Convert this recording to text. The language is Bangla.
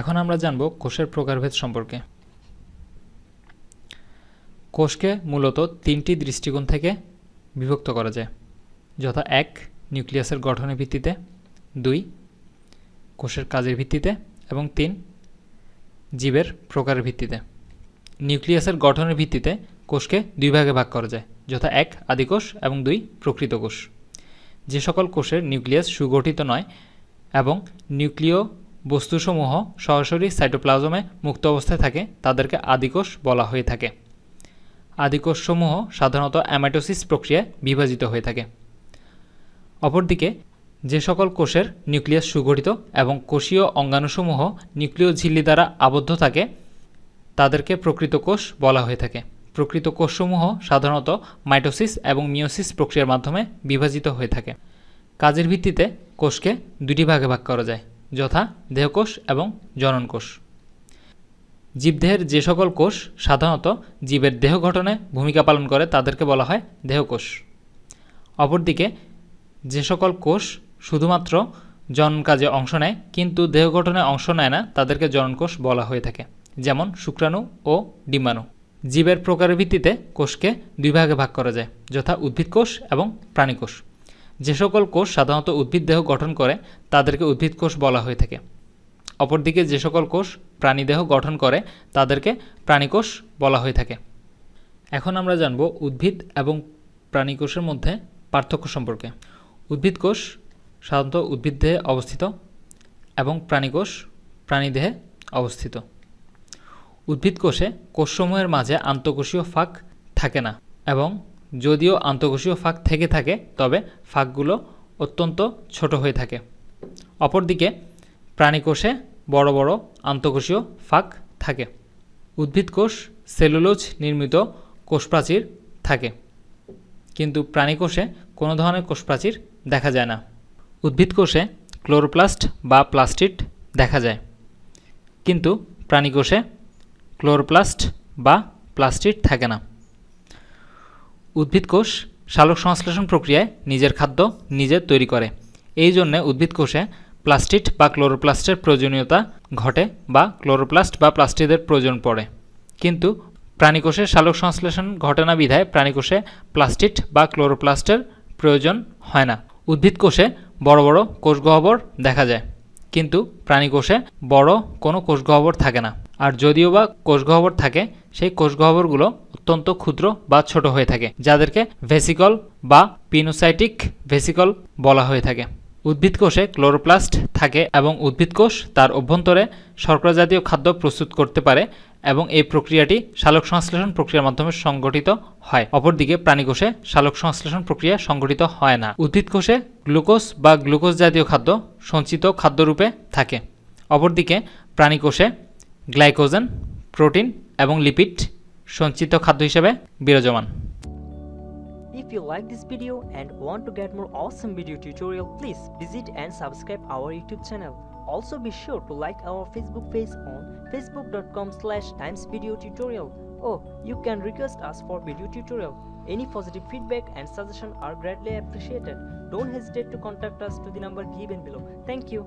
এখন আমরা জানব কোষের প্রকারভেদ সম্পর্কে। কোষকে মূলত তিনটি দৃষ্টিকোণ থেকে বিভক্ত করা যায়, যথা এক, নিউক্লিয়াসের গঠনের ভিত্তিতে, দুই, কোষের কাজের ভিত্তিতে, এবং তিন, জীবের প্রকারের ভিত্তিতে। নিউক্লিয়াসের গঠনের ভিত্তিতে কোষকে দুই ভাগে ভাগ করা যায়, যথা এক আদিকোষ এবং দুই, প্রকৃত কোষ। যে সকল কোষের নিউক্লিয়াস সুগঠিত নয় এবং নিউক্লিয় বস্তুসমূহ সরাসরি সাইটোপ্লাজমে মুক্ত অবস্থায় থাকে, তাদেরকে আদিকোষ বলা হয়ে থাকে। আদিকোষসমূহ সাধারণত অ্যামাটোসিস প্রক্রিয়ায় বিভাজিত হয়ে থাকে। অপরদিকে, যে সকল কোষের নিউক্লিয়াস সুগঠিত এবং কোষীয় অঙ্গাণুসমূহ নিউক্লিয় ঝিল্লি দ্বারা আবদ্ধ থাকে, তাদেরকে প্রকৃত কোষ বলা হয়ে থাকে। প্রকৃত কোষসমূহ সাধারণত মাইটোসিস এবং মিওসিস প্রক্রিয়ার মাধ্যমে বিভাজিত হয়ে থাকে। কাজের ভিত্তিতে কোষকে দুটি ভাগে ভাগ করা যায়। যথা দেহকোষ এবং জননকোষ। জীবদেহের যে সকল কোষ, সাধারণত জীবের দেহ গঠনে ভূমিকা পালন করে তাদেরকে বলা হয় দেহকোষ। অপরদিকে, যে সকল কোষ শুধুমাত্র জনন কাজে অংশ নেয়, কিন্তু দেহ গঠনে অংশ নেয় না, তাদেরকে জননকোষ বলা হয়ে থাকে, যেমন শুক্রাণু ও ডিম্বাণু। জীবের প্রকারের ভিত্তিতে কোষকে দুই ভাগে ভাগ করা যায়, যথা উদ্ভিদ কোষ এবং প্রাণীকোষ। যে সকল কোষ সাধারণত উদ্ভিদ দেহ গঠন করে, তাদেরকে উদ্ভিদ কোষ বলা হয়ে থাকে। অপরদিকে যে সকল কোষ প্রাণীদেহ গঠন করে, তাদেরকে প্রাণীকোষ বলা হয়ে থাকে। এখন আমরা জানব উদ্ভিদ এবং প্রাণীকোষের মধ্যে পার্থক্য সম্পর্কে। উদ্ভিদ কোষ সাধারণত উদ্ভিদ দেহে অবস্থিত এবং প্রাণীকোষ প্রাণীদেহে অবস্থিত। উদ্ভিদ কোষে কোষসমূহের মাঝে আন্তঃকোষীয় ফাঁক থাকে না এবং যদিও আন্তঃকোষীয় ফাঁক থেকে থাকে, তবে ফাঁকগুলো অত্যন্ত ছোট হয়ে থাকে। অপরদিকে, প্রাণীকোষে বড় বড় আন্তঃকোষীয় ফাঁক থাকে। উদ্ভিদ কোষ, সেলুলোজ নির্মিত কোষপ্রাচীর থাকে। কিন্তু প্রাণীকোষে কোনো ধরনের কোষপ্রাচীর দেখা যায় না। উদ্ভিদ কোষে ক্লোরোপ্লাস্ট বা প্লাস্টিড দেখা যায়। কিন্তু প্রাণীকোষে ক্লোরোপ্লাস্ট বা প্লাস্টিড থাকে না। উদ্ভিদ কোষ সালোক সংশ্লেষণ প্রক্রিয়ায় নিজের খাদ্য নিজে তৈরি করে। এই জন্যে উদ্ভিদ কোষে প্লাস্টিড বা ক্লোরোপ্লাস্টের প্রয়োজনীয়তা ঘটে বা ক্লোরোপ্লাস্ট বা প্লাস্টিদের প্রয়োজন পড়ে। কিন্তু প্রাণীকোষে সালোক সংশ্লেষণ ঘটে না বিধায় প্রাণীকোষে প্লাস্টিড বা ক্লোরোপ্লাস্টের প্রয়োজন হয় না। উদ্ভিদ কোষে বড় বড় কোষগহ্বর দেখা যায়, কিন্তু প্রাণীকোষে বড় কোনো কোষগহ্বর থাকে না। আর যদিও বা কোষগহ্বর থাকে, সেই কোষগহ্বরগুলো অত্যন্ত ক্ষুদ্র বা ছোট হয়ে থাকে, যাদেরকে ভেসিকল বা পিনোসাইটিক ভেসিকল বলা হয়ে থাকে। উদ্ভিদ কোষে ক্লোরোপ্লাস্ট থাকে এবং উদ্ভিদ কোষ তার অভ্যন্তরে শর্করা জাতীয় খাদ্য প্রস্তুত করতে পারে এবং এই প্রক্রিয়াটি সালোক সংশ্লেষণ প্রক্রিয়ার মাধ্যমে সংগঠিত হয়। অপরদিকে প্রাণীকোষে সালোক সংশ্লেষণ প্রক্রিয়া সংগঠিত হয় না। উদ্ভিদ কোষে গ্লুকোজ বা গ্লুকোজ জাতীয় খাদ্য সঞ্চিত খাদ্যরূপে থাকে। অপরদিকে প্রাণীকোষে গ্লাইকোজেন প্রোটিন এবং লিপিড সঞ্চিত খাদ্য হিসেবে বিরাজমান If you like this video and want to get more awesome video tutorial, please visit and subscribe our YouTube channel. Also be sure to like our Facebook page on facebook.com slash timesvideotutorial. Oh, you can request us for video tutorial. Any positive feedback and suggestion are greatly appreciated. Don't hesitate to contact us to the number given below. Thank you.